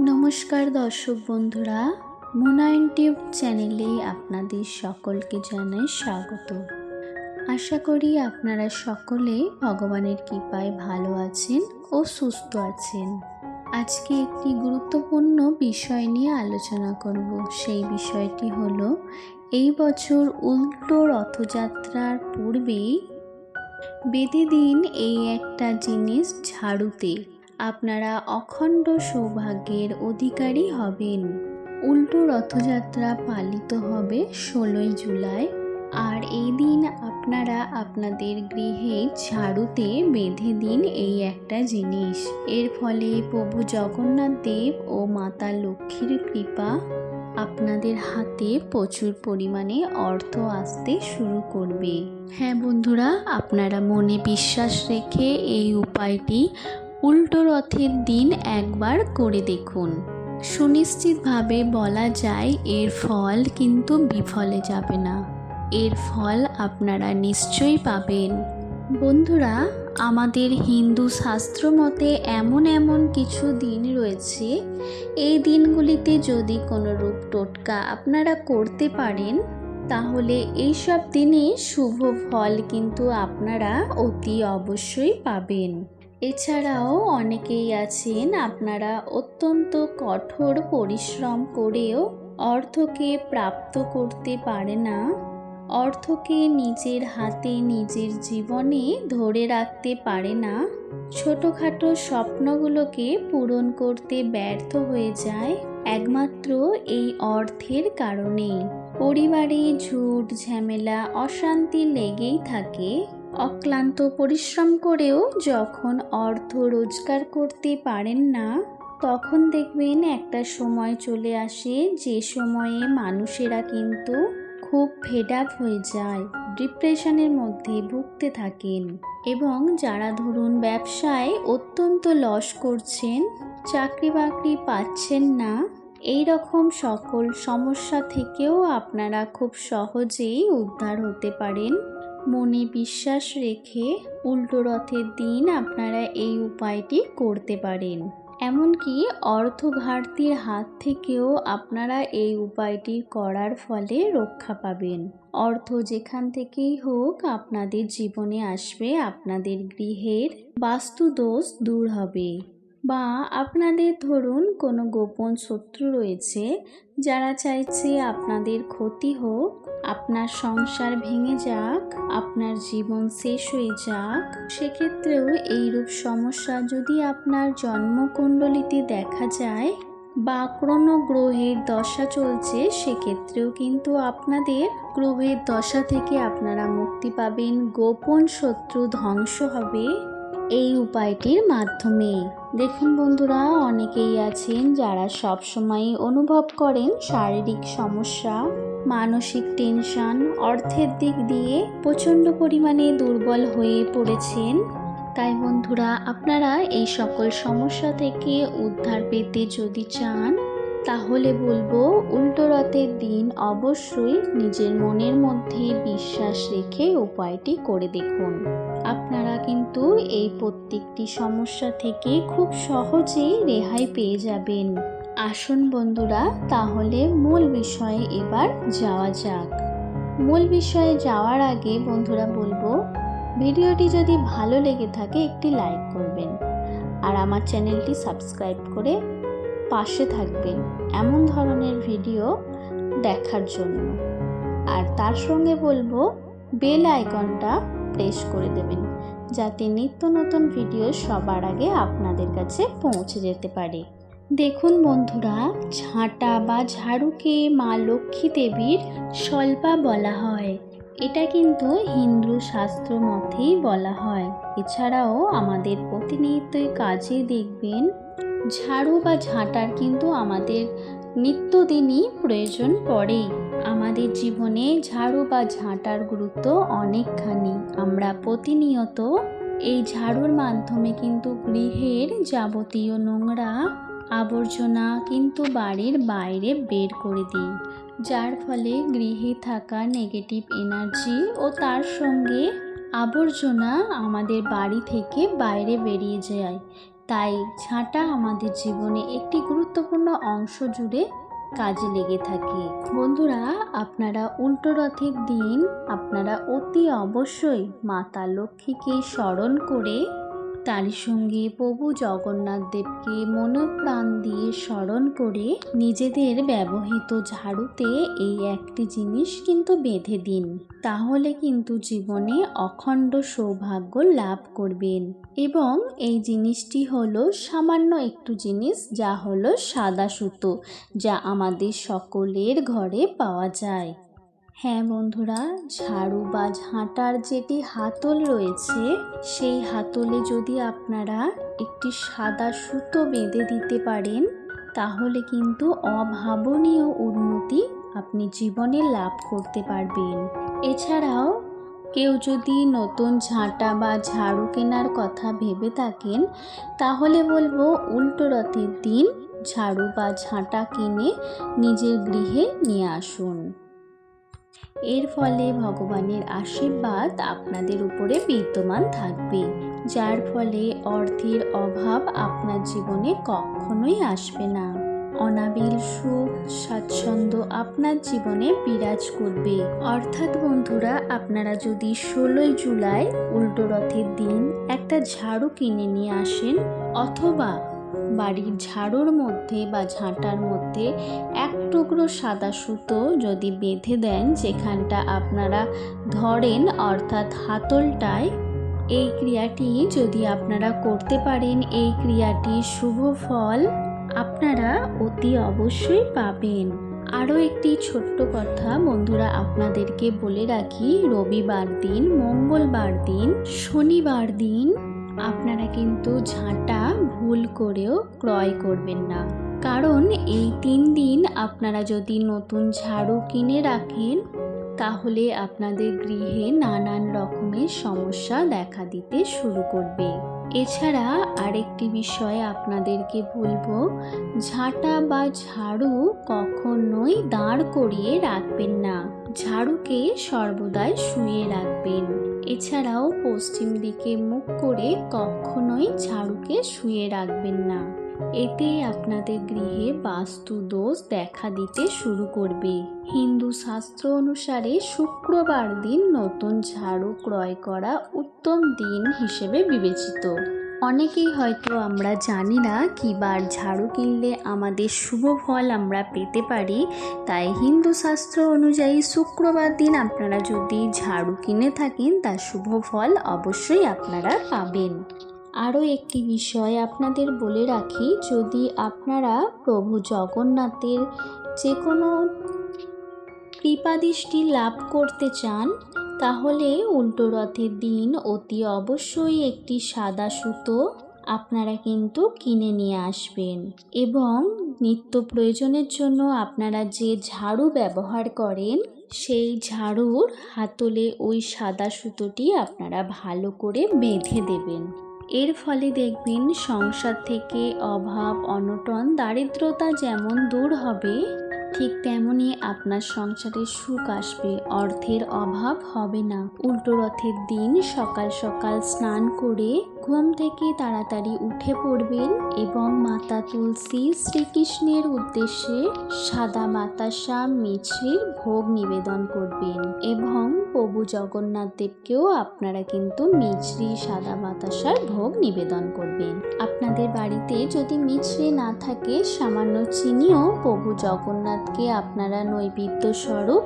নমস্কার দর্শক বন্ধুরা মুনায়ন টিউব চ্যানেলে আপনাদের সকলকে জানাই স্বাগত। আশা করি আপনারা সকলে ভগবানের কৃপায় ভালো আছেন ও সুস্থ আছেন। আজকে একটি গুরুত্বপূর্ণ বিষয় নিয়ে আলোচনা করব। সেই বিষয়টি হলো, এই বছর উল্টো রথযাত্রার পূর্বেই বেঁধে দিন এই একটা জিনিস ঝাড়ুতে আপনারা অখণ্ড সৌভাগ্যের অধিকারী হবেন। উল্টো রথযাত্রা পালিত হবে ষোলোই জুলাই। আর এই দিন আপনারা আপনাদের গৃহে ঝাড়ুতে বেঁধে দিন এই একটা জিনিস। এর ফলে প্রভু জগন্নাথ দেব ও মাতা লক্ষ্মীর কৃপা আপনাদের হাতে প্রচুর পরিমাণে অর্থ আসতে শুরু করবে। হ্যাঁ বন্ধুরা, আপনারা মনে বিশ্বাস রেখে এই উপায়টি উল্টো রথের দিন একবার করে দেখুন। সুনিশ্চিতভাবে বলা যায়, এর ফল কিন্তু বিফলে যাবে না। এর ফল আপনারা নিশ্চয়ই পাবেন। বন্ধুরা, আমাদের হিন্দু শাস্ত্র মতে এমন এমন কিছু দিন রয়েছে। এই দিনগুলিতে যদি কোনো রূপ টোটকা আপনারা করতে পারেন, তাহলে এইসব দিনে শুভ ফল কিন্তু আপনারা অতি অবশ্যই পাবেন। এছাড়াও অনেকেই আছেন, আপনারা অত্যন্ত কঠোর পরিশ্রম করেও অর্থকে প্রাপ্ত করতে পারে না। অর্থকে নিজের হাতে, নিজের জীবনে ধরে রাখতে পারে না। ছোটোখাটো স্বপ্নগুলোকে পূরণ করতে ব্যর্থ হয়ে যায় একমাত্র এই অর্থের কারণেই। পরিবারে ঝুট, ঝামেলা, অশান্তি লেগেই থাকে। অক্লান্ত পরিশ্রম করেও যখন অর্থ রোজগার করতে পারেন না, তখন দেখবেন একটা সময় চলে আসে যে সময়ে মানুষেরা কিন্তু খুব ফেড আপ হয়ে যায় ডিপ্রেশনের মধ্যে ভুগতে থাকেন। এবং যারা ধরুন ব্যবসায় অত্যন্ত লস করছেন চাকরি বাকরি পাচ্ছেন না, এই রকম সকল সমস্যা থেকেও আপনারা খুব সহজেই উদ্ধার হতে পারেন। মনে বিশ্বাস রেখে উল্টো রথের দিন আপনারা এই উপায়টি করতে পারেন। এমনকি অর্থ ঘাটতির হাত থেকেও আপনারা এই উপায়টি করার ফলে রক্ষা পাবেন। অর্থ যেখান থেকেই হোক আপনাদের জীবনে আসবে, আপনাদের গৃহের বাস্তুদোষ দূর হবে। বা আপনাদের ধরুন কোনো গোপন শত্রু রয়েছে, যারা চাইছে আপনাদের ক্ষতি হোক, আপনার সংসার ভেঙে যাক, আপনার জীবন শেষ হয়ে যাক, সেক্ষেত্রেও এইরূপ সমস্যা যদি আপনার জন্মকুণ্ডলিতে দেখা যায় বা কোনো গ্রহের দশা চলছে, সেক্ষেত্রেও কিন্তু আপনাদের গ্রহের দশা থেকে আপনারা মুক্তি পাবেন, গোপন শত্রু ধ্বংস হবে, এই উপায়টির মাধ্যমে দেখুন বন্ধুরা, অনেকেই আছেন যারা সবসময় অনুভব করেন শারীরিক সমস্যা, মানসিক টেনশন অর্থের দিক দিয়ে প্রচণ্ড পরিমাণে দুর্বল হয়ে পড়েছেন। তাই বন্ধুরা, আপনারা এই সকল সমস্যা থেকে উদ্ধার পেতে যদি চান, তাহলে বলব উল্টো রথের দিন অবশ্যই নিজের মনের মধ্যে বিশ্বাস রেখে উপায়টি করে দেখুন। আপনারা কিন্তু এই প্রত্যেকটি সমস্যা থেকে খুব সহজেই রেহাই পেয়ে যাবেন। আসুন বন্ধুরা, তাহলে মূল বিষয়ে এবার যাওয়া যাক। মূল বিষয়ে যাওয়ার আগে বন্ধুরা বলব, ভিডিওটি যদি ভালো লেগে থাকে একটি লাইক করবেন আর আমার চ্যানেলটি সাবস্ক্রাইব করে পাশে থাকবেন এমন ধরনের ভিডিও দেখার জন্য। আর তার সঙ্গে বলব, বেল আইকনটা প্রেস করে দেবেন যাতে নিত্য নতুন ভিডিও সবার আগে আপনাদের কাছে পৌঁছে যেতে পারে। দেখুন বন্ধুরা, ঝাঁটা বা ঝাড়ুকে মা লক্ষ্মী দেবীর স্বল্পা বলা হয়। এটা কিন্তু হিন্দু শাস্ত্র মতেই বলা হয়। এছাড়াও আমাদের প্রতিনিয়তই কাজে দেখবেন, ঝাড়ু বা ঝাঁটার কিন্তু আমাদের নিত্যদিনই প্রয়োজন পড়ে আমাদের জীবনে ঝাড়ু বা ঝাঁটার গুরুত্ব অনেকখানি। আমরা প্রতিনিয়ত এই ঝাড়ুর মাধ্যমে কিন্তু গৃহের যাবতীয় নোংরা আবর্জনা কিন্তু বাড়ির বাইরে বের করে দিই, যার ফলে গৃহে থাকা নেগেটিভ এনার্জি ও তার সঙ্গে আবর্জনা আমাদের বাড়ি থেকে বাইরে বেরিয়ে যায়। তাই ঝাঁটা আমাদের জীবনে একটি গুরুত্বপূর্ণ অংশ জুড়ে কাজে লেগে থাকে। বন্ধুরা, আপনারা উল্টো রথের দিন আপনারা অতি অবশ্যই মাতা লক্ষ্মীকে স্মরণ করে তারই সঙ্গে প্রভু জগন্নাথ দেবকে মনোপ্রাণ দিয়ে স্মরণ করে নিজেদের ব্যবহৃত ঝাড়ুতে এই একটি জিনিস কিন্তু বেঁধে দিন। তাহলে কিন্তু জীবনে অখণ্ড সৌভাগ্য লাভ করবেন। এবং এই জিনিসটি হলো সামান্য একটু জিনিস, যা হলো সাদা সুতো, যা আমাদের সকলের ঘরে পাওয়া যায়। হ্যাঁ বন্ধুরা, ঝাড়ু বা ঝাঁটার যেটি হাতল রয়েছে, সেই হাতলে যদি আপনারা একটি সাদা সুতো বেঁধে দিতে পারেন, তাহলে কিন্তু অভাবনীয় উন্নতি আপনি জীবনে লাভ করতে পারবেন। এছাড়াও, কেউ যদি নতুন ঝাঁটা বা ঝাড়ু কেনার কথা ভেবে থাকেন, তাহলে বলব উল্টো রথের দিন ঝাড়ু বা ঝাঁটা কিনে নিজের গৃহে নিয়ে আসুন। এর ফলে ভগবানের আশীর্বাদ আপনাদের উপরে বিদ্যমান থাকবে, যার ফলে অর্থের অভাব আপনার জীবনে কখনোই আসবে না। অনাবিল সুখ, স্বাচ্ছন্দ্য আপনার জীবনে বিরাজ করবে। অর্থাৎ বন্ধুরা, আপনারা যদি ষোলোই জুলাই উল্টো রথের দিন একটা ঝাড়ু কিনে নিয়ে আসেন, অথবা বাড়ির ঝাড়ুর মধ্যে বা ঝাঁটার মধ্যে এক টুকরো সাদা সুতো যদি বেঁধে দেন, যেখানটা আপনারা ধরেন অর্থাৎ হাতলটায়, এই ক্রিয়াটি যদি আপনারা করতে পারেন, এই ক্রিয়াটি শুভ ফল আপনারা অতি অবশ্যই পাবেন। আরও একটি ছোট্ট কথা বন্ধুরা আপনাদেরকে বলে রাখি, রবিবার দিন, মঙ্গলবার দিন, শনিবার দিন আপনারা কিন্তু ঝাঁটা ভুল করেও ক্রয় করবেন না। কারণ এই তিন দিন আপনারা যদি নতুন ঝাড়ু কিনে রাখেন, তাহলে আপনাদের গৃহে নানান রকমের সমস্যা দেখা দিতে শুরু করবে। এছাড়া আরেকটি বিষয় আপনাদেরকে বলব, ঝাঁটা বা ঝাড়ু কখনোই দাঁড় করিয়ে রাখবেন না। ঝাড়ুকে সর্বদাই শুয়ে রাখবেন। এছাড়াও পশ্চিম দিকে মুখ করে কখনোই ঝাড়ুকে শুয়ে রাখবেন না। এতে আপনাদের গৃহে বাস্তু দোষ দেখা দিতে শুরু করবে। হিন্দু শাস্ত্র অনুসারে শুক্রবার দিন নতুন ঝাড়ু ক্রয় করা উত্তম দিন হিসেবে বিবেচিত। অনেকেই হয়তো আমরা জানি না কি বার ঝাড়ু কিনলে আমাদের শুভ ফল আমরা পেতে পারি। তাই হিন্দু শাস্ত্র অনুযায়ী শুক্রবার দিন আপনারা যদি ঝাড়ু কিনে থাকেন তার শুভ ফল অবশ্যই আপনারা পাবেন। আরও একটি বিষয় আপনাদের বলে রাখি, যদি আপনারা প্রভু জগন্নাথের যে কোনো কৃপাদৃষ্টি লাভ করতে চান তাহলে উল্টো রথের দিন অতি অবশ্যই একটি সাদা সুতো আপনারা কিন্তু কিনে নিয়ে আসবেন। এবং নিত্য প্রয়োজনের জন্য আপনারা যে ঝাড়ু ব্যবহার করেন, সেই ঝাড়ুর হাতলে ওই সাদা সুতোটি আপনারা ভালো করে বেঁধে দেবেন। এর ফলে দেখবেন সংসার থেকে অভাব, অনটন, দারিদ্রতা যেমন দূর হবে ঠিক তেমনই আপনার সংসারে সুখ আসবে, অর্থের অভাব হবে না। উল্টো রথের দিন সকাল সকাল স্নান করে ঘুম থেকে তাড়াতাড়ি উঠে পড়বেন এবং মাতা তুলসী শ্রীকৃষ্ণের উদ্দেশ্যে সাদা বাতাসা মিছরির ভোগ নিবেদন করবেন এবং প্রভু জগন্নাথ দেবকেও আপনারা কিন্তু মিছরি সাদা বাতাসার ভোগ নিবেদন করবেন। আপনাদের বাড়িতে যদি মিছরি না থাকে, সামান্য চিনিও প্রভু জগন্নাথকে আপনারা নৈবেদ্য স্বরূপ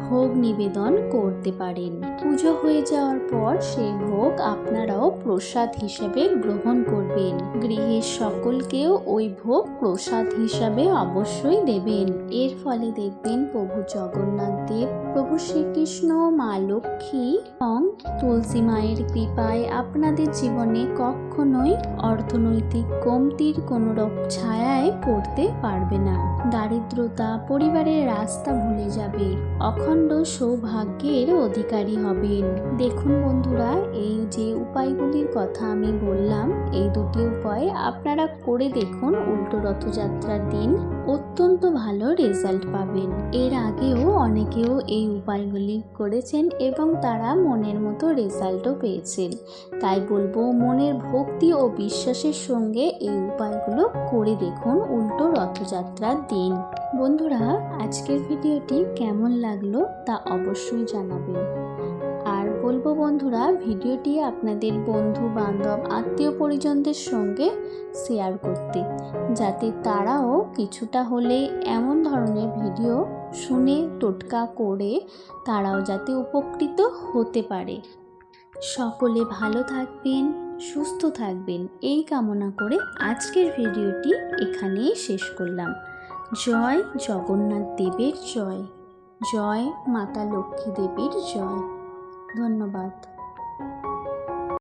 ভোগ নিবেদন করতে পারেন। পুজো হয়ে যাওয়ার পর সেই ভোগ আপনারাও প্রসাদ হিসেবে গ্রহণ করবেন। গৃহের সকলকেও ওই ভোগ প্রসাদ হিসাবে অবশ্যই দেবেন। এর ফলে দেখবেন প্রভু জগন্নাথ দেব, প্রভু শ্রীকৃষ্ণ, মা লক্ষ্মী এবং তুলসী মায়ের কৃপায় আপনাদের জীবনে কখনোই অর্থনৈতিক কমতির কোনো ছায়ায় পড়তে পারবে না। দারিদ্রতা পরিবারের রাস্তা ভুলে যাবে। অখণ্ড সৌভাগ্যের অধিকারী হবেন। দেখুন বন্ধুরা, এই যে উপায়গুলির কথা আমি বললাম, এই দুটি উপায় আপনারা করে দেখুন উল্টো রথযাত্রার দিন। অত্যন্ত ভালো রেজাল্ট পাবেন। এর আগেও অনেকেও এই উপায়গুলি করেছেন এবং তারা মনের মতো রেজাল্টও পেয়েছেন। তাই বলব, মনের ভক্তি ও বিশ্বাসের সঙ্গে এই উপায়গুলো করে দেখুন উল্টো রথযাত্রার দিন। বন্ধুরা, আজকের ভিডিওটি কেমন লাগল তা অবশ্যই জানাবেন। বলব বন্ধুরা ভিডিওটি আপনাদের বন্ধু, বান্ধব, আত্মীয় পরিজনদের সঙ্গে শেয়ার করতে, যাতে তারাও কিছুটা হলে এমন ধরনের ভিডিও শুনে, টোটকা করে তারাও যাতে উপকৃত হতে পারে। সকলে ভালো থাকবেন, সুস্থ থাকবেন, এই কামনা করে আজকের ভিডিওটি এখানেই শেষ করলাম। জয় জগন্নাথ দেবের জয় জয় মাতা লক্ষ্মী দেবীর জয়। ধন্যবাদ।